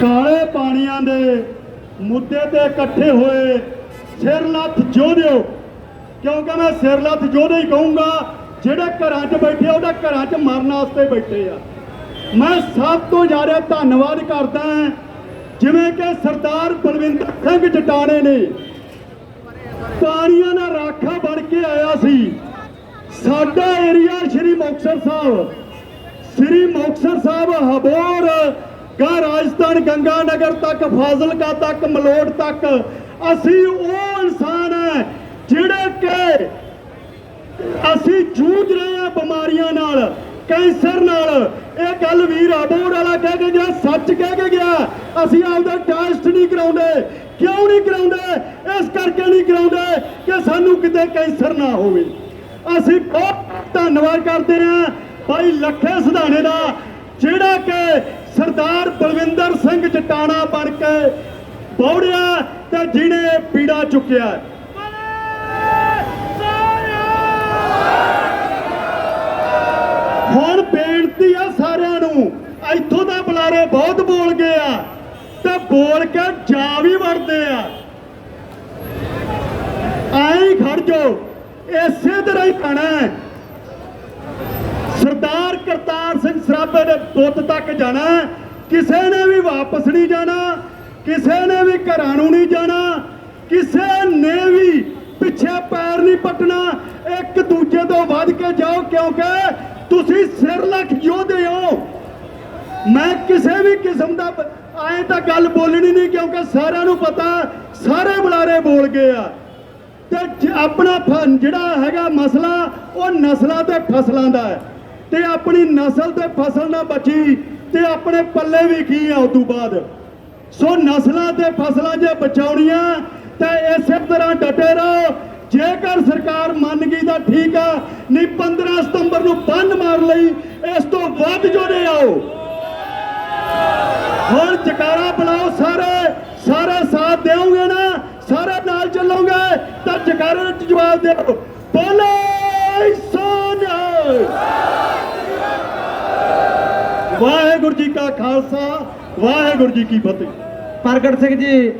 ਕਾਲੇ ਪਾਣੀਆਂ ਦੇ ਮੁੱਦੇ ਤੇ ਇਕੱਠੇ ਹੋਏ ਸਿਰ ਲੱਥ ਜੋਧਿਓ ਕਿਉਂਕਿ ਮੈਂ ਸਿਰ ਲੱਥ ਜੋਧੇ ਹੀ ਕਹੂੰਗਾ ਜਿਹੜੇ ਘਰਾਂ 'ਚ ਬੈਠੇ ਆ, ਉਹਦੇ ਘਰਾਂ 'ਚ ਮਰਨ ਵਾਸਤੇ ਬੈਠੇ ਆ। ਮੈਂ ਸਭ ਤੋਂ ਜ਼ਿਆਦਾ ਧੰਨਵਾਦ ਕਰਦਾ ਜਿਵੇਂ ਕਿ ਸਰਦਾਰ ਬਲਵਿੰਦਰ ਸਿੰਘ ਜਟਾਣੇ ਨੇ। ਪਾਣੀਆਂ ਦਾ ਰਾਖਾ ਬਣ ਕੇ ਆਇਆ ਸੀ। ਸਾਡਾ ਏਰੀਆ ਸ਼੍ਰੀ ਮੁਕਤਸਰ ਸਾਹਿਬ। ਸ੍ਰੀ ਮੁਕਤਸਰ ਸਾਹਿਬ ਹਬੋਰ ਕਾ ਰਾਜਸਥਾਨ ਗੰਗਾ ਨਗਰ ਤੱਕ, ਫਾਜ਼ਿਲਕਾ ਤੱਕ ਮਲੋੜ ਤੱਕ, ਅਸੀਂ ਉਹ ਇਨਸਾਨ ਹੈ ਜਿਹੜੇ ਕਿ ਅਸੀਂ ਜੂਝ ਰਹੇ ਹਾਂ ਬਿਮਾਰੀਆਂ ਨਾਲ, ਕੈਂਸਰ ਨਾਲ। ਇਹ ਗੱਲ ਵੀਰ ਅਬੋਰ ਵਾਲਾ ਕਹਿ ਕੇ ਗਿਆ, ਸੱਚ ਕਹਿ ਕੇ ਗਿਆ। ਅਸੀਂ ਆਪਦਾ ਟੈਸਟ ਨਹੀਂ ਕਰਾਉਂਦੇ। ਕਿਉਂ ਨਹੀਂ ਕਰਾਉਂਦੇ? ਇਸ ਕਰਕੇ ਨਹੀਂ ਕਰਾਉਂਦੇ ਕਿ ਸਾਨੂੰ ਕਿਤੇ ਕੈਂਸਰ ਨਾ ਹੋਵੇ। ਅਸੀਂ ਬਹੁਤ ਧੰਨਵਾਦ ਕਰਦੇ ਹਾਂ ਭਾਈ ਲੱਖੇ ਸਿਧਾਣੇ ਦਾ, ਜਿਹੜਾ ਕਿ ਸਰਦਾਰ ਬਲਵਿੰਦਰ ਸਿੰਘ ਜਟਾਣਾ ਬਣ ਕੇ ਬੌੜਿਆ ਤੇ ਜਿਹਨੇ ਪੀੜਾ ਚੁੱਕਿਆ। ਹੁਣ ਬੇਨਤੀ ਆ ਸਾਰਿਆਂ ਨੂੰ, ਇੱਥੋਂ ਦਾ ਬੁਲਾਰੇ ਬਹੁਤ ਬੋਲ ਗਏ ਆ, ਤੇ ਬੋਲ ਕੇ ਜਾ ਵੀ ਵੜਦੇ ਆ। ਆਈ ਖੜ ਜੋ ਇਸੇ ਤਰ੍ਹਾਂ ਹੀ ਖਾਣਾ ਸਰਦਾਰ ਕਰਤਾਰ ਸਿੰਘ ਤੱਕ ਜਾਣਾ, ਕਿਸੇ ਨੇ ਵੀ ਵਾਪਸ ਨਹੀਂ ਜਾਣਾ, ਕਿਸੇ ਨੇ ਵੀ ਘਰਾਂ ਨੂੰ ਨਹੀਂ ਜਾਣਾ, ਕਿਸੇ ਨੇ ਵੀ ਪਿੱਛੇ ਪੈਰ ਨਹੀਂ ਪਟਣਾ, ਇੱਕ ਦੂਜੇ ਤੋਂ ਵੱਧ ਕੇ ਜਾਓ, ਕਿਉਂਕਿ ਤੁਸੀਂ ਸਿਰ ਯੋਧੇ ਹੋ। ਮੈਂ ਕਿਸੇ ਵੀ ਕਿਸਮ ਦਾ ਐ ਤਾਂ ਗੱਲ ਬੋਲਣੀ ਨਹੀਂ, ਕਿਉਂਕਿ ਸਾਰਿਆਂ ਨੂੰ ਪਤਾ, ਸਾਰੇ ਬੁਲਾਰੇ ਬੋਲ ਗਏ ਆ। ਤੇ ਆਪਣਾ ਜਿਹੜਾ ਹੈਗਾ ਮਸਲਾ, ਉਹ ਨਸਲਾਂ ਤੇ ਫਸਲਾਂ ਦਾ ਹੈ। ਤੇ ਆਪਣੀ ਨਸਲ ਤੇ ਫਸਲ ਨਾ ਬਚੀ ਤੇ ਆਪਣੇ ਪੱਲੇ ਵੀ ਕੀ ਆ ਉਸ ਤੋਂ ਬਾਅਦ? ਸੋ ਨਸਲਾਂ ਤੇ ਫਸਲਾਂ ਜੇ ਬਚਾਉਣੀਆਂ ਤੇ ਇਸੇ ਤਰ੍ਹਾਂ ਡਟੇ ਰਹੋ। ਜੇਕਰ ਸਰਕਾਰ ਮੰਨ ਗਈ ਤਾਂ ਠੀਕ ਆ, ਨਹੀਂ 15 ਸਤੰਬਰ ਨੂੰ ਬੰਨ ਮਾਰ ਲਈ ਇਸ ਤੋਂ ਵੱਧ ਜੋੜੇ ਆਓ। ਹੁਣ ਜਕਾਰਾ ਬੁਲਾਓ ਸਾਰੇ ਸਾਰੇ ਸਾਥ ਦੇਵੋਗੇ ਨਾ, ਸਾਰੇ ਨਾਲ ਚੱਲੋਗੇ, ਤਾਂ ਜਕਾਰੇ ਨੂੰ ਜਵਾਬ ਦਿਓ। ਵਾਹਿਗੁਰੂ ਜੀ ਕਾ ਖਾਲਸਾ ਵਾਹਿਗੁਰੂ ਜੀ ਕੀ ਫਤਿਹ। ਪ੍ਰਗਟ ਸਿੰਘ ਜੀ